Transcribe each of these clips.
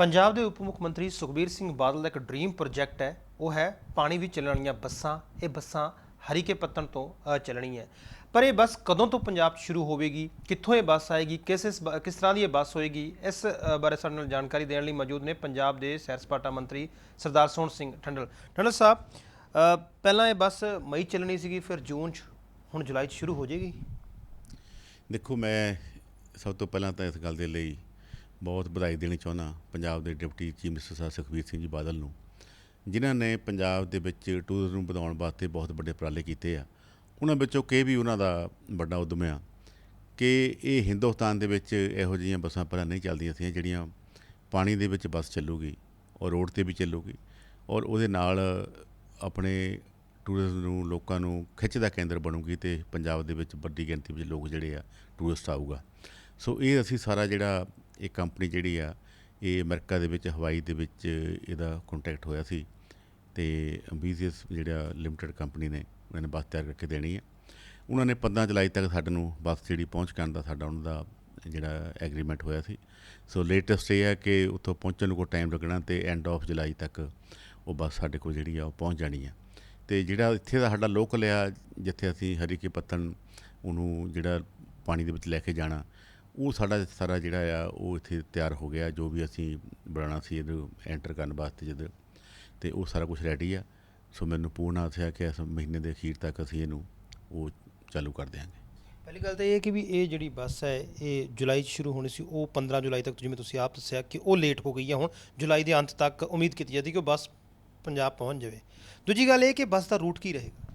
ਪੰਜਾਬ ਦੇ ਉਪ ਮੁੱਖ ਮੰਤਰੀ ਸੁਖਬੀਰ ਸਿੰਘ ਬਾਦਲ ਦਾ ਇੱਕ ਡ੍ਰੀਮ ਪ੍ਰੋਜੈਕਟ ਹੈ। ਉਹ ਹੈ ਪਾਣੀ ਵਿੱਚ ਚੱਲਣ ਵਾਲੀਆਂ ਬੱਸਾਂ। ਇਹ ਬੱਸਾਂ ਹਰੀਕੇ ਪੱਤਣ ਤੋਂ ਚੱਲਣੀ ਹੈ ਪਰ ਇਹ ਬੱਸ ਕਦੋਂ ਤੋਂ ਪੰਜਾਬ 'ਚ ਸ਼ੁਰੂ ਹੋਵੇਗੀ? ਕਿੱਥੋਂ ਇਹ ਬੱਸ ਆਏਗੀ? ਕਿਸ ਇਸ ਬ- ਕਿਸ ਤਰ੍ਹਾਂ ਦੀ ਇਹ ਬੱਸ ਹੋਏਗੀ? ਇਸ ਬਾਰੇ ਸਾਡੇ ਨਾਲ ਜਾਣਕਾਰੀ ਦੇਣ ਲਈ ਮੌਜੂਦ ਨੇ ਪੰਜਾਬ ਦੇ ਸੈਰ ਸਪਾਟਾ ਮੰਤਰੀ ਸਰਦਾਰ ਸੋਹਣ ਸਿੰਘ ਠੰਡਲ। ਠੰਡਲ ਸਾਹਿਬ ਪਹਿਲਾਂ ਇਹ ਬੱਸ ਮਈ ਚੱਲਣੀ ਸੀਗੀ, ਫਿਰ ਜੂਨ 'ਚ, ਹੁਣ ਜੁਲਾਈ 'ਚ ਸ਼ੁਰੂ ਹੋ ਜਾਏਗੀ? ਦੇਖੋ, ਮੈਂ ਸਭ ਤੋਂ ਪਹਿਲਾਂ ਤਾਂ ਇਸ ਗੱਲ ਦੇ ਲਈ ਬਹੁਤ ਵਧਾਈ ਦੇਣੀ ਚਾਹੁੰਦਾ ਪੰਜਾਬ ਦੇ ਡਿਪਟੀ ਚੀਫ ਮਿਨਿਸਟਰ ਸਾਹਿਬ ਸੁਖਬੀਰ ਸਿੰਘ ਜੀ ਬਾਦਲ ਨੂੰ। ਜਿਨ੍ਹਾਂ ਨੇ ਪੰਜਾਬ ਦੇ ਵਿੱਚ ਟੂਰਿਜ਼ਮ ਨੂੰ ਵਧਾਉਣ ਵਾਸਤੇ ਬਹੁਤ ਵੱਡੇ ਉਪਰਾਲੇ ਕੀਤੇ ਆ। ਉਹਨਾਂ ਵਿੱਚੋਂ ਕਿ ਵੀ ਉਹਨਾਂ ਦਾ ਵੱਡਾ ਉਦਮ ਆ ਕਿ ਇਹ ਹਿੰਦੁਸਤਾਨ ਦੇ ਵਿੱਚ ਇਹੋ ਜਿਹੀਆਂ ਬੱਸਾਂ ਪਹਿਲਾਂ ਨਹੀਂ ਚੱਲਦੀਆਂ ਸੀ ਜਿਹੜੀਆਂ ਪਾਣੀ ਦੇ ਵਿੱਚ ਬੱਸ ਚੱਲੂਗੀ ਔਰ ਰੋਡ ਤੇ ਵੀ ਚੱਲੂਗੀ ਔਰ ਉਹਦੇ ਨਾਲ ਆਪਣੇ ਟੂਰਿਜ਼ਮ ਨੂੰ ਲੋਕਾਂ ਨੂੰ ਖਿੱਚ ਦਾ ਕੇਂਦਰ ਬਣੂਗੀ ਤੇ ਪੰਜਾਬ ਦੇ ਵਿੱਚ ਵੱਡੀ ਗਿਣਤੀ ਵਿੱਚ ਲੋਕ ਜਿਹੜੇ ਆ ਟੂਰਿਸਟ ਆਊਗਾ। ਸੋ ਇਹ ਅਸੀਂ ਸਾਰਾ ਜਿਹੜਾ ਇਹ ਕੰਪਨੀ ਜਿਹੜੀ ਆ, ਇਹ ਅਮਰੀਕਾ ਦੇ ਵਿੱਚ, ਹਵਾਈ ਦੇ ਵਿੱਚ ਇਹਦਾ ਕੰਟੈਕਟ ਹੋਇਆ ਸੀ ਤੇ ਅੰਬੀਜੀਅਸ ਜਿਹੜਾ ਲਿਮਟਿਡ ਕੰਪਨੀ ਨੇ, ਉਹਨਾਂ ਨੇ ਬੱਸ ਤਿਆਰ ਕਰਕੇ ਦੇਣੀ ਹੈ ਉਹਨਾਂ ਨੇ 15 ਜੁਲਾਈ ਤੱਕ ਸਾਡੇ ਨੂੰ ਬੱਸ ਜਿਹੜੀ ਪਹੁੰਚ ਕਰਨ ਦਾ, ਸਾਡਾ ਉਹਨਾਂ ਦਾ ਜਿਹੜਾ ਐਗਰੀਮੈਂਟ ਹੋਇਆ ਸੀ। ਸੋ ਲੇਟੈਸਟ ਇਹ ਹੈ ਕਿ ਉੱਥੋਂ ਪਹੁੰਚਣ ਨੂੰ ਕੋਈ ਟਾਈਮ ਲੱਗਣਾ ਤੇ ਐਂਡ ਆਫ ਜੁਲਾਈ ਤੱਕ ਉਹ ਬੱਸ ਸਾਡੇ ਕੋਲ ਜਿਹੜੀ ਆ, ਉਹ ਪਹੁੰਚ ਜਾਣੀ ਆ। ਤੇ ਜਿਹੜਾ ਇੱਥੇ ਦਾ ਸਾਡਾ ਲੋਕਲ ਆ, ਜਿੱਥੇ ਅਸੀਂ ਹਰੀ ਹਰੀਕੇ ਪੱਤਨ ਉਹਨੂੰ ਜਿਹੜਾ ਪਾਣੀ ਦੇ ਵਿੱਚ ਲੈ ਕੇ ਜਾਣਾ ਉਹ ਸਾਡਾ ਸਾਰਾ ਜਿਹੜਾ ਆ ਉਹ ਇੱਥੇ ਤਿਆਰ ਹੋ ਗਿਆ ਜੋ ਵੀ ਅਸੀਂ ਬਣਾਉਣਾ ਸੀ ਇਹਨੂੰ ਐਂਟਰ ਕਰਨ ਵਾਸਤੇ ਜਦ। ਤੇ ਉਹ ਸਾਰਾ ਕੁਝ ਰੈਡੀ ਆ। ਸੋ ਮੈਨੂੰ ਪੂਰਨ ਆਸ ਹੈ ਕਿ ਇਸ ਮਹੀਨੇ ਦੇ ਅਖੀਰ ਤੱਕ ਅਸੀਂ ਇਹਨੂੰ ਉਹ ਚਾਲੂ ਕਰ ਦਿਆਂਗੇ। ਪਹਿਲੀ ਗੱਲ ਤਾਂ ਇਹ ਕਿ ਵੀ ਇਹ ਜਿਹੜੀ ਬੱਸ ਹੈ ਇਹ ਜੁਲਾਈ 'ਚ ਸ਼ੁਰੂ ਹੋਣੀ ਸੀ। ਉਹ 15 ਜੁਲਾਈ ਤੱਕ ਜਿਵੇਂ ਤੁਸੀਂ ਆਪ ਦੱਸਿਆ ਕਿ ਉਹ ਲੇਟ ਹੋ ਗਈ ਹੈ ਹੁਣ ਜੁਲਾਈ ਦੇ ਅੰਤ ਤੱਕ ਉਮੀਦ ਕੀਤੀ ਜਾਂਦੀ ਕਿ ਉਹ ਬੱਸ ਪੰਜਾਬ ਪਹੁੰਚ ਜਾਵੇ। ਦੂਜੀ ਗੱਲ ਇਹ ਕਿ ਬੱਸ ਦਾ ਰੂਟ ਕੀ ਰਹੇਗਾ?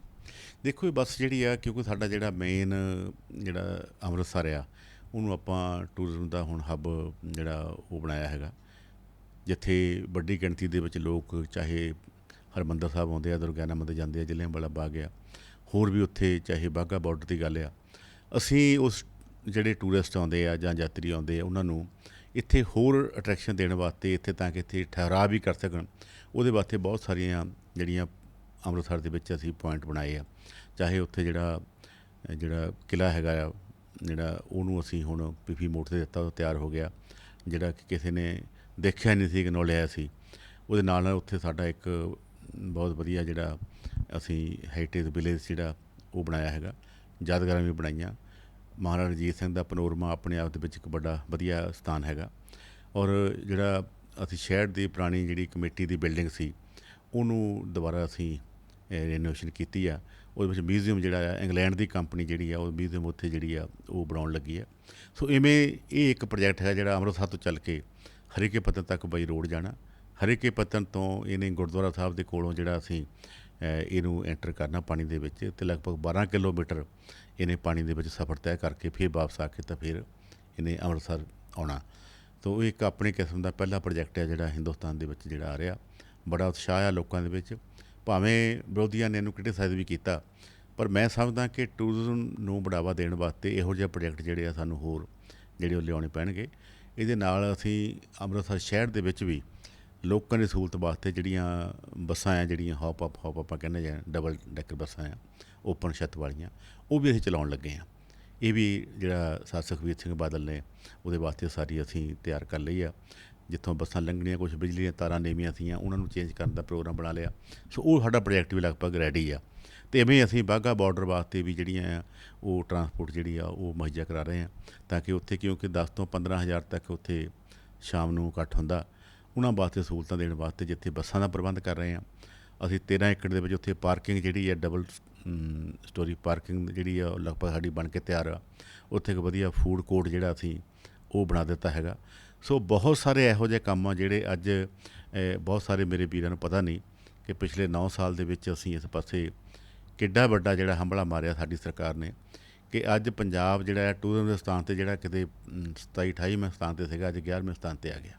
ਦੇਖੋ ਇਹ ਬੱਸ ਜਿਹੜੀ ਆ ਕਿਉਂਕਿ ਸਾਡਾ ਜਿਹੜਾ ਮੇਨ ਜਿਹੜਾ ਅੰਮ੍ਰਿਤਸਰ ਆ ਉਹਨੂੰ ਆਪਾਂ ਟੂਰਿਜ਼ਮ ਦਾ ਹੁਣ ਹੱਬ ਜਿਹੜਾ ਉਹ ਬਣਾਇਆ ਹੈਗਾ। ਜਿੱਥੇ ਵੱਡੀ ਗਿਣਤੀ ਦੇ ਵਿੱਚ ਲੋਕ ਚਾਹੇ ਹਰਮੰਦਰ ਸਾਹਿਬ ਆਉਂਦੇ ਆ, ਦੁਰਗਿਆਨਾ ਮੰਦਿਰ ਜਾਂਦੇ ਆ ਜਲਿਆਂਵਾਲਾ ਬਾਗ ਆ, ਹੋਰ ਵੀ ਉੱਥੇ ਚਾਹੇ ਬਾਘਾ ਬਾਰਡਰ ਦੀ ਗੱਲ ਆ। ਅਸੀਂ ਉਸ ਜਿਹੜੇ ਟੂਰਿਸਟ ਆਉਂਦੇ ਆ ਜਾਂ ਯਾਤਰੀ ਆਉਂਦੇ ਆ, ਉਹਨਾਂ ਨੂੰ ਇੱਥੇ ਹੋਰ ਅਟਰੈਕਸ਼ਨ ਦੇਣ ਵਾਸਤੇ ਇੱਥੇ ਤਾਂ ਕਿ ਇੱਥੇ ਠਹਿਰਾਅ ਵੀ ਕਰ ਸਕਣ। ਉਹਦੇ ਵਾਸਤੇ ਬਹੁਤ ਸਾਰੀਆਂ ਜਿਹੜੀਆਂ ਅੰਮ੍ਰਿਤਸਰ ਦੇ ਵਿੱਚ ਅਸੀਂ ਪੁਆਇੰਟ ਬਣਾਏ ਆ। ਚਾਹੇ ਉੱਥੇ ਜਿਹੜਾ ਜਿਹੜਾ ਕਿਲਾ ਹੈਗਾ ਆ ਜਿਹੜਾ ਉਹਨੂੰ ਅਸੀਂ ਹੁਣ ਪੀਪੀ ਮੋਡ ਤੇ ਦਿੱਤਾ, ਉਹ ਤਿਆਰ ਹੋ ਗਿਆ। ਜਿਹੜਾ ਕਿ ਕਿਸੇ ਨੇ ਦੇਖਿਆ ਨਹੀਂ ਸੀ ਕਿ ਨੋ ਸੀ। ਉਹਦੇ ਨਾਲ ਨਾਲ ਉੱਥੇ ਸਾਡਾ ਇੱਕ ਬਹੁਤ ਵਧੀਆ ਜਿਹੜਾ ਅਸੀਂ ਹੈਰੀਟੇਜ ਵਿਲੇਜ ਜਿਹੜਾ ਉਹ ਬਣਾਇਆ ਹੈਗਾ। ਯਾਦਗਾਰਾਂ ਵੀ ਬਣਾਈਆਂ। ਮਹਾਰਾਜਾ ਰਣਜੀਤ ਸਿੰਘ ਦਾ ਪਨੋਰਮਾ ਆਪਣੇ ਆਪ ਦੇ ਵਿੱਚ ਇੱਕ ਵੱਡਾ ਵਧੀਆ ਸਥਾਨ ਹੈਗਾ। ਔਰ ਜਿਹੜਾ ਅਸੀਂ ਸ਼ਹਿਰ ਦੀ ਪੁਰਾਣੀ ਜਿਹੜੀ ਕਮੇਟੀ ਦੀ ਬਿਲਡਿੰਗ ਸੀ, ਉਹਨੂੰ ਦੁਬਾਰਾ ਅਸੀਂ ਰੈਨੋਵੇਸ਼ਨ ਕੀਤੀ ਆ, ਉਹਦੇ ਵਿੱਚ ਮਿਊਜ਼ੀਅਮ ਜਿਹੜਾ ਆ, ਇੰਗਲੈਂਡ ਦੀ ਕੰਪਨੀ ਜਿਹੜੀ ਆ, ਉਹ ਮਿਊਜ਼ੀਅਮ ਉੱਥੇ ਜਿਹੜੀ ਆ, ਉਹ ਬਣਾਉਣ ਲੱਗੀ ਆ। ਸੋ ਇਵੇਂ ਇਹ ਇੱਕ ਪ੍ਰੋਜੈਕਟ ਹੈ ਜਿਹੜਾ ਅੰਮ੍ਰਿਤਸਰ ਤੋਂ ਚੱਲ ਕੇ ਹਰੀਕੇ ਪੱਤਨ ਤੱਕ ਬਾਈ ਰੋਡ ਜਾਣਾ। ਹਰੀਕੇ ਪੱਤਨ ਤੋਂ ਇਹਨੇ ਗੁਰਦੁਆਰਾ ਸਾਹਿਬ ਦੇ ਕੋਲੋਂ ਜਿਹੜਾ ਅਸੀਂ ਇਹਨੂੰ ਐਂਟਰ ਕਰਨਾ ਪਾਣੀ ਦੇ ਵਿੱਚ ਤੇ ਲਗਭਗ 12 ਕਿਲੋਮੀਟਰ ਇਹਨੇ ਪਾਣੀ ਦੇ ਵਿੱਚ ਸਫ਼ਰ ਤੈਅ ਕਰਕੇ ਫਿਰ ਵਾਪਸ ਆ ਕੇ ਤਾਂ ਫਿਰ ਇਹਨੇ ਅੰਮ੍ਰਿਤਸਰ ਆਉਣਾ। ਤੋ ਇਹ ਇੱਕ ਆਪਣੇ ਕਿਸਮ ਦਾ ਪਹਿਲਾ ਪ੍ਰੋਜੈਕਟ ਹੈ ਜਿਹੜਾ ਹਿੰਦੁਸਤਾਨ ਦੇ ਵਿੱਚ ਜਿਹੜਾ ਆ ਰਿਹਾ। ਬੜਾ ਉਤਸ਼ਾਹ ਆ ਲੋਕਾਂ ਦੇ ਵਿੱਚ। ਭਾਵੇਂ ਵਿਰੋਧੀਆਂ ਨੇ ਇਹਨੂੰ ਕ੍ਰਿਟਿਸਾਈਜ਼ ਵੀ ਕੀਤਾ, ਪਰ ਮੈਂ ਸਮਝਦਾ ਕਿ ਟੂਰਿਜ਼ਮ ਨੂੰ ਬੜਾਵਾ ਦੇਣ ਵਾਸਤੇ ਇਹੋ ਜਿਹੇ ਪ੍ਰੋਜੈਕਟ ਜਿਹੜੇ ਆ ਸਾਨੂੰ ਹੋਰ ਜਿਹੜੇ ਉਹ ਲਿਆਉਣੇ ਪੈਣਗੇ। ਇਹਦੇ ਨਾਲ ਅਸੀਂ ਅੰਮ੍ਰਿਤਸਰ ਸ਼ਹਿਰ ਦੇ ਵਿੱਚ ਵੀ ਲੋਕਾਂ ਦੀ ਸਹੂਲਤ ਵਾਸਤੇ ਜਿਹੜੀਆਂ ਬੱਸਾਂ ਆ, ਜਿਹੜੀਆਂ ਹੌਪ ਅਪ ਹੌਪ ਆਪਾਂ ਕਹਿੰਦੇ ਜਾਂ ਡਬਲ ਡੈਕਰ ਬੱਸਾਂ ਆ ਓਪਨ ਛੱਤ ਵਾਲੀਆਂ, ਉਹ ਵੀ ਅਸੀਂ ਚਲਾਉਣ ਲੱਗੇ ਆ। ਇਹ ਵੀ ਜਿਹੜਾ ਸਰ ਸੁਖਬੀਰ ਸਿੰਘ ਬਾਦਲ ਨੇ ਉਹਦੇ ਵਾਸਤੇ ਸਾਰੀ ਅਸੀਂ ਤਿਆਰ ਕਰ ਲਈ ਆ। ਜਿੱਥੋਂ ਬੱਸਾਂ ਲੰਘਣੀਆਂ ਕੁਝ ਬਿਜਲੀ ਦੀਆਂ ਤਾਰਾਂ ਨੀਵੀਆਂ ਸੀਆਂ, ਉਹਨਾਂ ਨੂੰ ਚੇਂਜ ਕਰਨ ਦਾ ਪ੍ਰੋਗਰਾਮ ਬਣਾ ਲਿਆ। ਸੋ ਉਹ ਸਾਡਾ ਪ੍ਰੋਜੈਕਟ ਵੀ ਲਗਭਗ ਰੈਡੀ ਆ। ਤੇ ਐਵੇਂ ਅਸੀਂ ਬਾਘਾ ਬਾਰਡਰ ਵਾਸਤੇ ਵੀ ਜਿਹੜੀਆਂ ਆ, ਉਹ ਟਰਾਂਸਪੋਰਟ ਜਿਹੜੀ ਆ, ਉਹ ਮੁਹੱਈਆ ਕਰਾ ਰਹੇ ਆ, ਤਾਂ ਕਿ ਉੱਥੇ ਕਿਉਂਕਿ 10 ਤੋਂ 15000 ਤੱਕ ਉੱਥੇ ਸ਼ਾਮ ਨੂੰ ਇਕੱਠ ਹੁੰਦਾ, ਉਹਨਾਂ ਵਾਸਤੇ ਸਹੂਲਤਾਂ ਦੇਣ ਵਾਸਤੇ ਜਿੱਥੇ ਬੱਸਾਂ ਦਾ ਪ੍ਰਬੰਧ ਕਰ ਰਹੇ ਆ। ਅਸੀਂ 13 ਏਕੜ ਦੇ ਵਿੱਚ ਉੱਥੇ ਪਾਰਕਿੰਗ ਜਿਹੜੀ ਆ ਡਬਲ ਸਟੋਰੀ ਪਾਰਕਿੰਗ ਜਿਹੜੀ ਆ, ਉਹ ਲਗਭਗ ਸਾਡੀ ਬਣ ਕੇ ਤਿਆਰ ਆ। ਉੱਥੇ ਇੱਕ ਵਧੀਆ ਫੂਡ ਕੋਰਟ ਜਿਹੜਾ ਅਸੀਂ, ਉਹ ਬਣਾ ਦਿੱਤਾ ਹੈਗਾ। ਸੋ ਬਹੁਤ ਸਾਰੇ ਇਹੋ ਜਿਹੇ ਕੰਮ ਆ ਜਿਹੜੇ ਅੱਜ ਬਹੁਤ ਸਾਰੇ ਮੇਰੇ ਵੀਰਾਂ ਨੂੰ ਪਤਾ ਨਹੀਂ ਕਿ ਪਿਛਲੇ 9 ਸਾਲ ਦੇ ਵਿੱਚ ਅਸੀਂ ਇਸ ਪਾਸੇ ਕਿੱਡਾ ਵੱਡਾ ਜਿਹੜਾ ਹੰਭਲਾ ਮਾਰਿਆ ਸਾਡੀ ਸਰਕਾਰ ਨੇ ਕਿ ਅੱਜ ਪੰਜਾਬ ਜਿਹੜਾ ਹੈ ਟੂਰਿਜ਼ਮ ਦੇ ਸਥਾਨ ਤੇ ਜਿਹੜਾ ਕਿਤੇ 27 28ਵੇਂ ਸਥਾਨ ਤੇ ਸੀਗਾ, ਅੱਜ 11ਵੇਂ ਸਥਾਨ ਤੇ ਆ ਗਿਆ।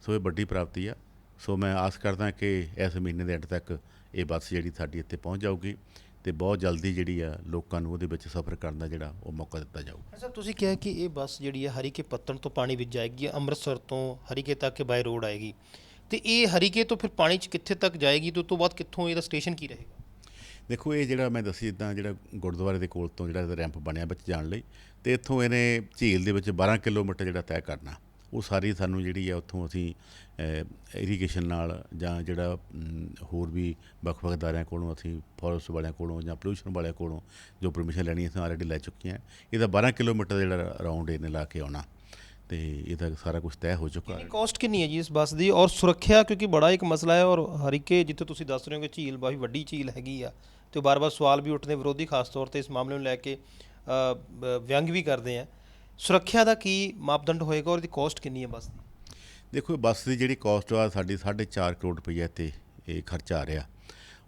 ਸੋ ਇਹ ਵੱਡੀ ਪ੍ਰਾਪਤੀ ਆ। ਸੋ ਮੈਂ ਆਸ ਕਰਦਾ ਕਿ ਇਸ ਮਹੀਨੇ ਦੇ ਐਂਡ ਤੱਕ ਇਹ ਬੱਸ ਜਿਹੜੀ ਸਾਡੀ ਇੱਥੇ ਪਹੁੰਚ ਜਾਊਗੀ। ਤੇ ਬਹੁਤ ਜਲਦੀ ਜਿਹੜੀ ਆ ਲੋਕਾਂ ਨੂੰ ਉਹਦੇ ਵਿੱਚ ਸਫ਼ਰ ਕਰਨ ਦਾ ਜਿਹੜਾ ਉਹ ਮੌਕਾ ਦਿੱਤਾ ਜਾਊਗਾ ਸਰ ਤੁਸੀਂ ਕਿਹਾ ਕਿ ਇਹ ਬੱਸ ਜਿਹੜੀ ਹੈ ਹਰੀਕੇ ਪੱਤਣ ਤੋਂ ਪਾਣੀ ਵਿੱਚ ਜਾਏਗੀ ਅੰਮ੍ਰਿਤਸਰ ਤੋਂ ਹਰੀਕੇ ਤੱਕ ਬਾਈ ਰੋਡ ਆਏਗੀ। ਤੇ ਇਹ ਹਰੀਕੇ ਤੋਂ ਫਿਰ ਪਾਣੀ 'ਚ ਕਿੱਥੇ ਤੱਕ ਜਾਏਗੀ ਤੇ ਉਸ ਤੋਂ ਬਾਅਦ ਕਿੱਥੋਂ ਇਹਦਾ ਸਟੇਸ਼ਨ ਕੀ ਰਹੇਗਾ? ਦੇਖੋ ਇਹ ਜਿਹੜਾ ਮੈਂ ਦੱਸੀ ਇਦਾਂ ਜਿਹੜਾ ਗੁਰਦੁਆਰੇ ਦੇ ਕੋਲ ਤੋਂ ਜਿਹੜਾ ਰੈਂਪ ਬਣਿਆ ਵਿੱਚ ਜਾਣ ਲਈ ਤੇ ਇੱਥੋਂ ਇਹਨੇ ਝੀਲ ਦੇ ਵਿੱਚ 12 ਕਿਲੋਮੀਟਰ ਜਿਹੜਾ ਤੈਅ ਕਰਨਾ। ਉਹ ਸਾਰੀ ਸਾਨੂੰ ਜਿਹੜੀ ਆ ਉੱਥੋਂ ਅਸੀਂ ਇਰੀਗੇਸ਼ਨ ਨਾਲ ਜਾਂ ਜਿਹੜਾ ਹੋਰ ਵੀ ਵੱਖ-ਵੱਖ ਅਦਾਰਿਆਂ ਕੋਲੋਂ ਅਸੀਂ ਫੋਰੈਸਟ ਵਾਲਿਆਂ ਕੋਲੋਂ ਜਾਂ ਪੋਲੂਸ਼ਨ ਵਾਲਿਆਂ ਕੋਲੋਂ ਜੋ ਪਰਮਿਸ਼ਨ ਲੈਣੀ ਅਸੀਂ ਆਲਰੇਡੀ ਲੈ ਚੁੱਕੇ ਹਾਂ ਇਹਦਾ 12 ਕਿਲੋਮੀਟਰ ਦਾ ਜਿਹੜਾ ਰਾਉਂਡ ਇਹਨੇ ਲਾ ਕੇ ਆਉਣਾ। ਤੇ ਇਹਦਾ ਸਾਰਾ ਕੁਝ ਤੈਅ ਹੋ ਚੁੱਕਾ। ਹੈ ਕਾਸਟ ਕਿੰਨੀ ਹੈ ਜੀ ਇਸ ਬੱਸ ਦੀ? ਔਰ ਸੁਰੱਖਿਆ ਕਿਉਂਕਿ ਬੜਾ ਇੱਕ ਮਸਲਾ ਹੈ ਔਰ ਹਰੀਕੇ ਜਿੱਥੇ ਤੁਸੀਂ ਦੱਸ ਰਹੇ ਹੋ ਕਿ ਝੀਲ ਬਾਹੀ ਵੱਡੀ ਝੀਲ ਹੈਗੀ ਆ, ਤੇ ਬਾਰ-ਬਾਰ ਸਵਾਲ ਵੀ ਉੱਠਦੇ ਵਿਰੋਧੀ ਖਾਸ ਤੌਰ ਤੇ ਇਸ ਮਾਮਲੇ ਨੂੰ ਲੈ ਕੇ ਵਿਅੰਗ ਵੀ ਕਰਦੇ ਆ। ਸੁਰੱਖਿਆ ਦਾ ਕੀ ਮਾਪਦੰਡ ਹੋਏਗਾ ਔਰ ਇਹਦੀ ਕੋਸਟ ਕਿੰਨੀ ਹੈ ਬੱਸ ਦੀ? ਦੇਖੋ ਬੱਸ ਦੀ ਜਿਹੜੀ ਕਾਸਟ ਆ, ਸਾਡੀ 4.5 ਕਰੋੜ ਰੁਪਈਆ ਤੇ ਇਹ ਖਰਚਾ ਆ ਰਿਹਾ।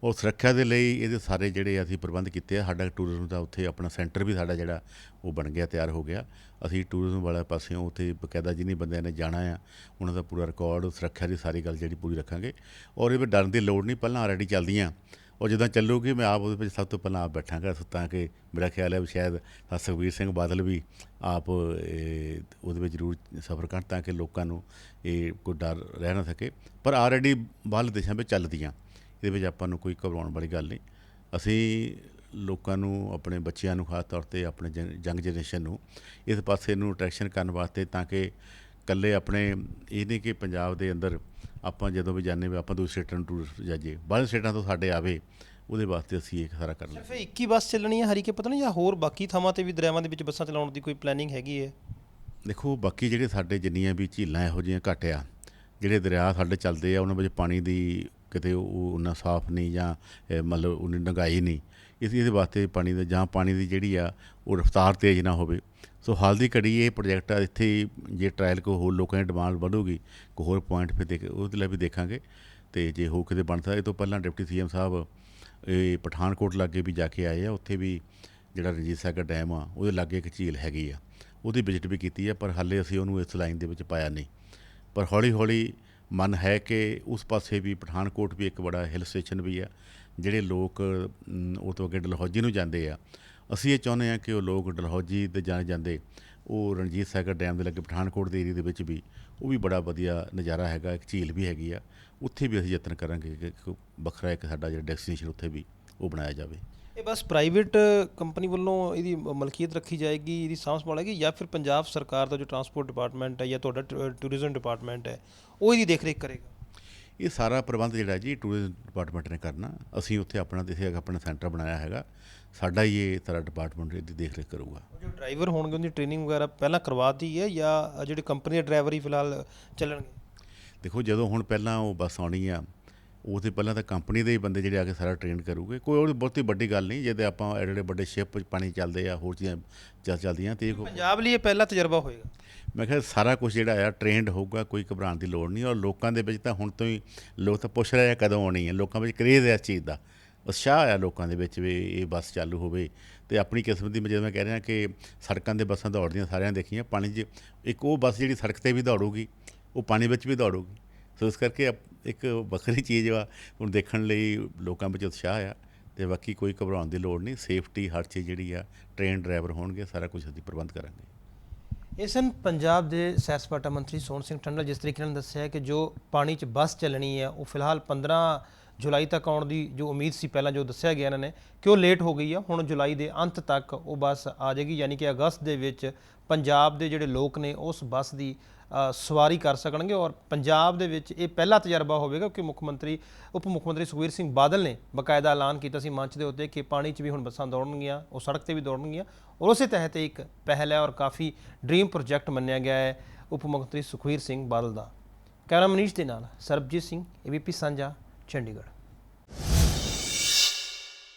ਔਰ ਸੁਰੱਖਿਆ ਦੇ ਲਈ ਇਹਦੇ ਸਾਰੇ ਜਿਹੜੇ ਅਸੀਂ ਪ੍ਰਬੰਧ ਕੀਤੇ ਆ, ਸਾਡਾ ਟੂਰਿਜ਼ਮ ਦਾ ਉੱਥੇ ਆਪਣਾ ਸੈਂਟਰ ਵੀ ਸਾਡਾ ਜਿਹੜਾ ਉਹ ਬਣ ਗਿਆ, ਤਿਆਰ ਹੋ ਗਿਆ। ਅਸੀਂ ਟੂਰਿਜ਼ਮ ਵਾਲੇ ਪਾਸਿਓਂ ਉੱਥੇ ਬਕਾਇਦਾ ਜਿੰਨੀ ਬੰਦਿਆਂ ਨੇ ਜਾਣਾ ਆ, ਉਹਨਾਂ ਦਾ ਪੂਰਾ ਰਿਕਾਰਡ ਸੁਰੱਖਿਆ ਦੀ ਸਾਰੀ ਗੱਲ ਜਿਹੜੀ ਪੂਰੀ ਰੱਖਾਂਗੇ। ਔਰ ਇਹ ਡਰਨ ਦੀ ਲੋੜ ਨਹੀਂ, ਪਹਿਲਾਂ ਆਲਰੇਡੀ ਚੱਲਦੀਆਂ। ਔਰ ਜਦੋਂ ਚੱਲੂਗੀ ਮੈਂ ਆਪ ਉਹਦੇ ਵਿੱਚ ਸਭ ਤੋਂ ਪਹਿਲਾਂ ਆਪ ਬੈਠਾਂਗਾ ਸੋ ਤਾਂ ਕਿ ਮੇਰਾ ਖਿਆਲ ਹੈ ਵੀ ਸ਼ਾਇਦ ਸਰ ਸੁਖਬੀਰ ਸਿੰਘ ਬਾਦਲ ਵੀ ਆਪ ਉਹਦੇ ਵਿੱਚ ਜ਼ਰੂਰ ਸਫ਼ਰ ਕਰਨ ਤਾਂ ਕਿ ਲੋਕਾਂ ਨੂੰ ਇਹ ਕੋਈ ਡਰ ਰਹਿ ਨਾ ਸਕੇ। ਪਰ ਆਲਰੇਡੀ ਬਾਹਰਲੇ ਦੇਸ਼ਾਂ ਵਿੱਚ ਚੱਲਦੀਆਂ। ਇਹਦੇ ਵਿੱਚ ਆਪਾਂ ਨੂੰ ਕੋਈ ਘਬਰਾਉਣ ਵਾਲੀ ਗੱਲ ਨਹੀਂ। ਅਸੀਂ ਲੋਕਾਂ ਨੂੰ, ਆਪਣੇ ਬੱਚਿਆਂ ਨੂੰ ਖਾਸ ਤੌਰ ਤੇ ਆਪਣੇ ਜੰਗ ਜਨਰੇਸ਼ਨ ਨੂੰ ਇਸ ਪਾਸੇ ਨੂੰ ਅਟਰੈਕਸ਼ਨ ਕਰਨ ਵਾਸਤੇ ਤਾਂ ਕਿ ਇਕੱਲੇ ਆਪਣੇ, ਇਹ ਨਹੀਂ ਕਿ ਪੰਜਾਬ ਦੇ ਅੰਦਰ ਆਪਾਂ ਜਦੋਂ ਵੀ ਜਾਂਦੇ ਵੀ ਆਪਾਂ ਦੂਸਰੇ ਸਟੇਟਾਂ ਨੂੰ ਟੂਰਿਸਟ ਜਾਈਏ ਬਾਹਰਲੇ ਸਟੇਟਾਂ ਤੋਂ ਸਾਡੇ ਆਵੇ ਉਹਦੇ ਵਾਸਤੇ ਅਸੀਂ ਇਹ ਸਾਰਾ ਕਰ ਸਿਰਫ ਲਿਆ ਇਹ 21 ਬੱਸ ਚੱਲਣੀ ਹੈ ਹਰੀਕੇ ਪਤਾ ਨਹੀਂ ਜਾਂ ਹੋਰ ਬਾਕੀ ਥਾਵਾਂ ਤੇ ਵੀ ਦਰਿਆਵਾਂ ਦੇ ਵਿੱਚ ਬੱਸਾਂ ਚਲਾਉਣ ਦੀ ਕੋਈ ਪਲੈਨਿੰਗ ਹੈਗੀ ਹੈ? ਦੇਖੋ ਬਾਕੀ ਜਿਹੜੇ ਸਾਡੇ ਜਿੰਨੀਆਂ ਵੀ ਝੀਲਾਂ ਇਹੋ ਜਿਹੀਆਂ ਘੱਟ ਆ ਜਿਹੜੇ ਦਰਿਆ ਸਾਡੇ ਚੱਲਦੇ ਆ ਉਹਨਾਂ ਵਿੱਚ ਪਾਣੀ ਦੀ ਕਿਤੇ ਉਹ ਉਹਨਾਂ ਸਾਫ਼ ਨਹੀਂ ਜਾਂ ਮਤਲਬ ਉਹਨੀ ਡੰਗਾਈ ਨਹੀਂ ਇਸ ਇਹਦੇ ਵਾਸਤੇ ਪਾਣੀ ਦਾ ਜਾਂ ਪਾਣੀ ਦੀ ਜਿਹੜੀ ਆ ਉਹ ਰਫ਼ਤਾਰ ਤੇਜ਼ ਨਾ ਹੋਵੇ। ਸੋ ਹਾਲ ਦੀ ਘੜੀ ਇਹ ਪ੍ਰੋਜੈਕਟ ਆ, ਇੱਥੇ ਜੇ ਟ੍ਰਾਇਲ ਕੋ ਹੋਰ ਲੋਕਾਂ ਦੀ ਡਿਮਾਂਡ ਵਧੂਗੀ ਕੋ ਹੋਰ ਪੁਆਇੰਟ ਫਿਰ ਦੇਖ, ਉਹਦੇ ਲਈ ਵੀ ਦੇਖਾਂਗੇ। ਤੇ ਜੇ ਹੋ ਕਿਤੇ ਬਣਦਾ, ਇਹ ਤੋਂ ਪਹਿਲਾਂ ਡਿਪਟੀ ਸੀਐਮ ਸਾਹਿਬ, ਇਹ ਪਠਾਨਕੋਟ ਲਾਗੇ ਵੀ ਜਾ ਕੇ ਆਏ ਆ, ਉੱਥੇ ਵੀ ਜਿਹੜਾ ਰਣਜੀਤ ਸਾਗਰ ਡੈਮ ਆ, ਉਹਦੇ ਲਾਗੇ ਇੱਕ ਝੀਲ ਹੈਗੀ ਆ। ਉਹਦੀ ਵਿਜ਼ਿਟ ਵੀ ਕੀਤੀ ਆ, ਪਰ ਹਾਲੇ ਅਸੀਂ ਉਹਨੂੰ ਇਸ ਲਾਈਨ ਦੇ ਵਿੱਚ ਪਾਇਆ ਨਹੀਂ। ਪਰ ਹੌਲੀ ਹੌਲੀ ਮਨ ਹੈ ਕਿ ਉਸ ਪਾਸੇ ਵੀ ਪਠਾਨਕੋਟ ਵੀ ਇੱਕ ਬੜਾ ਹਿਲ ਸਟੇਸ਼ਨ ਵੀ ਆ, ਜਿਹੜੇ ਲੋਕ ਉਹ ਤੋਂ ਅੱਗੇ ਡਲਹੌਜੀ ਨੂੰ ਜਾਂਦੇ ਆ ਅਸੀਂ ਇਹ ਚਾਹੁੰਦੇ ਆ ਕਿ ਉਹ ਲੋਕ ਡਲਹੌਜੀ ਤੇ ਜਾਣ ਜਾਂਦੇ ਉਹ ਰਣਜੀਤ ਸਾਗਰ ਡੈਮ ਦੇ ਲੱਗੇ ਪਠਾਨਕੋਟ ਦੇ ਏਰੀਆ ਦੇ ਵਿੱਚ ਵੀ ਉਹ ਵੀ ਬੜਾ ਵਧੀਆ ਨਜ਼ਾਰਾ ਹੈਗਾ ਇੱਕ ਝੀਲ ਵੀ ਹੈਗੀ ਆ। ਉੱਥੇ ਵੀ ਅਸੀਂ ਯਤਨ ਕਰਾਂਗੇ ਕਿ ਇੱਕ ਵੱਖਰਾ ਇੱਕ ਸਾਡਾ ਜਿਹੜਾ ਡੈਸਟੀਨੇਸ਼ਨ ਉੱਥੇ ਵੀ ਉਹ ਬਣਾਇਆ ਜਾਵੇ। ਇਹ ਬਸ ਪ੍ਰਾਈਵੇਟ ਕੰਪਨੀ ਵੱਲੋਂ ਇਹਦੀ ਮਲਕੀਅਤ ਰੱਖੀ ਜਾਏਗੀ ਇਹਦੀ ਸਾਂਭ ਸੰਭਾਲ ਹੈਗੀ ਜਾਂ ਫਿਰ ਪੰਜਾਬ ਸਰਕਾਰ ਦਾ ਜੋ ਟਰਾਂਸਪੋਰਟ ਡਿਪਾਰਟਮੈਂਟ ਹੈ ਜਾਂ ਤੁਹਾਡਾ ਟੂਰਿਜ਼ਮ ਡਿਪਾਰਟਮੈਂਟ ਹੈ ਉਹ ਇਹਦੀ ਦੇਖਰੇਖ ਕਰੇਗਾ। ਇਹ ਸਾਰਾ ਪ੍ਰਬੰਧ ਜਿਹੜਾ ਜੀ ਟੂਰਿਜ਼ਮ ਡਿਪਾਰਟਮੈਂਟ ਨੇ ਕਰਨਾ। ਅਸੀਂ ਉੱਥੇ ਆਪਣਾ ਜਿੱਥੇ ਆਪਣਾ ਸੈਂਟਰ ਬਣਾਇਆ ਹੈਗਾ। ਸਾਡਾ ਹੀ ਇਹ ਸਾਰਾ ਡਿਪਾਰਟਮੈਂਟ ਇਹਦੀ ਦੇਖ ਰੇਖ ਕਰੂਗਾ ਜੋ ਡਰਾਈਵਰ ਹੋਣਗੇ ਉਹਦੀ ਟ੍ਰੇਨਿੰਗ ਵਗੈਰਾ ਪਹਿਲਾਂ ਕਰਵਾਤੀ ਹੈ ਜਾਂ ਜਿਹੜੇ ਕੰਪਨੀ ਦੇ ਡਰਾਈਵਰ ਹੀ ਫਿਲਹਾਲ ਚੱਲਣਗੇ? ਦੇਖੋ ਜਦੋਂ ਹੁਣ ਪਹਿਲਾਂ ਉਹ ਬੱਸ ਆਉਣੀ ਆ ਉਹ ਤੇ ਪਹਿਲਾਂ ਤਾਂ ਕੰਪਨੀ ਦੇ ਹੀ ਬੰਦੇ ਜਿਹੜੇ ਆ ਕੇ ਸਾਰਾ ਟ੍ਰੇਨ ਕਰੂਗੇ। ਕੋਈ ਉਹ ਬਹੁਤੀ ਵੱਡੀ ਗੱਲ ਨਹੀਂ ਜੇ ਤੇ ਆਪਾਂ ਐਡੇ ਐਡੇ ਵੱਡੇ ਸ਼ਿਪ ਪਾਣੀ ਚੱਲਦੇ ਆ ਹੋਰ ਚੀਜ਼ਾਂ ਚੱਲ ਚੱਲਦੀਆਂ ਤੇ ਪੰਜਾਬ ਲਈ ਇਹ ਪਹਿਲਾ ਤਜਰਬਾ ਹੋਏਗਾ। ਮੈਂ ਕਿਹਾ ਸਾਰਾ ਕੁਝ ਜਿਹੜਾ ਆ ਟ੍ਰੇਨਡ ਹੋਊਗਾ ਕੋਈ ਘਬਰਾਉਣ ਦੀ ਲੋੜ ਨਹੀਂ ਔਰ ਲੋਕਾਂ ਦੇ ਵਿੱਚ ਤਾਂ ਹੁਣ ਤੋਂ ਹੀ ਲੋਕ ਤਾਂ ਪੁੱਛ ਰਹੇ ਆ ਕਦੋਂ ਆਉਣੀ ਹੈ ਲੋਕਾਂ ਵਿੱਚ ਕਰੇਜ਼ ਹੈ ਇਸ ਚੀਜ਼ ਦਾ। ਉਤਸ਼ਾਹ ਆ ਲੋਕਾਂ ਦੇ ਵਿੱਚ ਵੀ ਇਹ ਬੱਸ ਚਾਲੂ ਹੋਵੇ। ਤੇ ਆਪਣੀ ਕਿਸਮਤ ਦੀ ਜਦੋਂ ਮੈਂ ਕਹਿ ਰਿਹਾ ਕਿ ਸੜਕਾਂ ਦੇ ਬੱਸਾਂ ਦੌੜਦੀਆਂ ਸਾਰਿਆਂ ਦੇਖੀਆਂ, ਪਾਣੀ 'ਚ ਇੱਕ ਉਹ ਬੱਸ ਜਿਹੜੀ ਸੜਕ ਤੇ ਵੀ ਦੌੜੂਗੀ, ਉਹ ਪਾਣੀ ਵਿੱਚ ਵੀ ਦੌੜੂਗੀ। ਸੋ ਇਸ ਕਰਕੇ ਅਪ- ਇੱਕ ਵੱਖਰੀ ਚੀਜ਼ ਆ ਹੁਣ ਦੇਖਣ ਲਈ ਲੋਕਾਂ ਵਿੱਚ ਉਤਸ਼ਾਹ ਆ ਤੇ ਬਾਕੀ ਕੋਈ ਘਬਰਾਉਣ ਦੀ ਲੋੜ ਨਹੀਂ। ਸੇਫਟੀ ਹਰ ਚੀਜ਼ ਜਿਹੜੀ ਆ, ਟ੍ਰੇਨ ਡਰਾਈਵਰ ਹੋਣਗੇ, ਸਾਰਾ ਕੁਝ ਅਸੀਂ ਪ੍ਰਬੰਧ ਕਰਾਂਗੇ। ਇਸਨ ਪੰਜਾਬ ਦੇ ਸੈਰ ਸਪਾਟਾ ਮੰਤਰੀ ਸੋਹਣ ਸਿੰਘ ਟੰਡਲ ਜਿਸ ਤਰੀਕੇ ਨਾਲ ਦੱਸਿਆ ਕਿ ਜੋ ਪਾਣੀ 'ਚ ਬੱਸ ਚੱਲਣੀ ਹੈ ਉਹ ਫਿਲਹਾਲ 15 ਜੁਲਾਈ ਤੱਕ ਆਉਣ ਦੀ ਜੋ ਉਮੀਦ ਸੀ ਪਹਿਲਾਂ ਜੋ ਦੱਸਿਆ ਗਿਆ ਇਹਨਾਂ ਨੇ, ਕਿ ਉਹ ਲੇਟ ਹੋ ਗਈ ਆ, ਹੁਣ ਜੁਲਾਈ ਦੇ ਅੰਤ ਤੱਕ ਉਹ ਬੱਸ ਆ ਜਾਏਗੀ, ਯਾਨੀ ਕਿ ਅਗਸਤ ਦੇ ਵਿੱਚ ਪੰਜਾਬ ਦੇ ਜਿਹੜੇ ਲੋਕ ਨੇ ਉਸ ਬੱਸ ਦੀ ਸਵਾਰੀ ਕਰ ਸਕਣਗੇ ਔਰ ਪੰਜਾਬ ਦੇ ਵਿੱਚ ਇਹ ਪਹਿਲਾ ਤਜਰਬਾ ਹੋਵੇਗਾ ਕਿ ਮੁੱਖ ਮੰਤਰੀ, ਉਪ ਮੁੱਖ ਮੰਤਰੀ ਸੁਖਬੀਰ ਸਿੰਘ ਬਾਦਲ ਨੇ ਬਕਾਇਦਾ ਐਲਾਨ ਕੀਤਾ ਸੀ ਮੰਚ ਦੇ ਉੱਤੇ ਕਿ ਪਾਣੀ 'ਚ ਵੀ ਹੁਣ ਬੱਸਾਂ ਦੌੜਨਗੀਆਂ, ਉਹ ਸੜਕ ਤੇ ਵੀ ਦੌੜਨਗੀਆਂ ਔਰ ਉਸੇ ਤਹਿਤ ਇਹ ਇੱਕ ਪਹਿਲ ਹੈ ਔਰ ਕਾਫੀ ਡ੍ਰੀਮ ਪ੍ਰੋਜੈਕਟ ਮੰਨਿਆ ਗਿਆ ਹੈ ਉਪ ਮੁੱਖ ਮੰਤਰੀ ਸੁਖਬੀਰ ਸਿੰਘ ਬਾਦਲ ਦਾ। ਕੈਮਰਾ ਮਨੀਸ਼ ਦੇ ਨਾਲ ਸਰਬਜੀਤ ਸਿੰਘ ਏਬੀਪੀ ਸਾਂਝਾ। ਚੰਡੀਗੜ੍ਹ